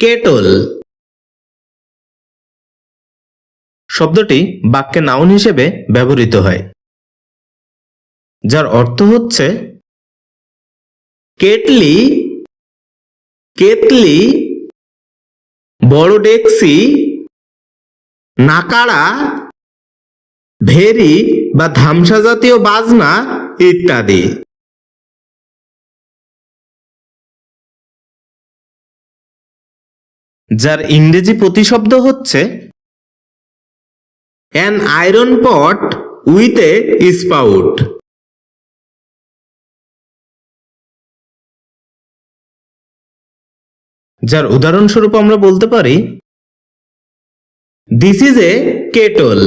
Kettle. শব্দটি বাক্যে noun হিসেবে ব্যবহৃত হয়, যার অর্থ হচ্ছে কেটলি কেতলি বড় ডেক্সি নাকাড়া, ভেরি বা ধামসা জাতীয় বাজনা ইত্যাদি। যার ইংরেজি প্রতিশব্দ হচ্ছে an iron pot with a spout যার উদাহরণস্বরূপ আমরা বলতে পারি দিস ইজ এ কেটল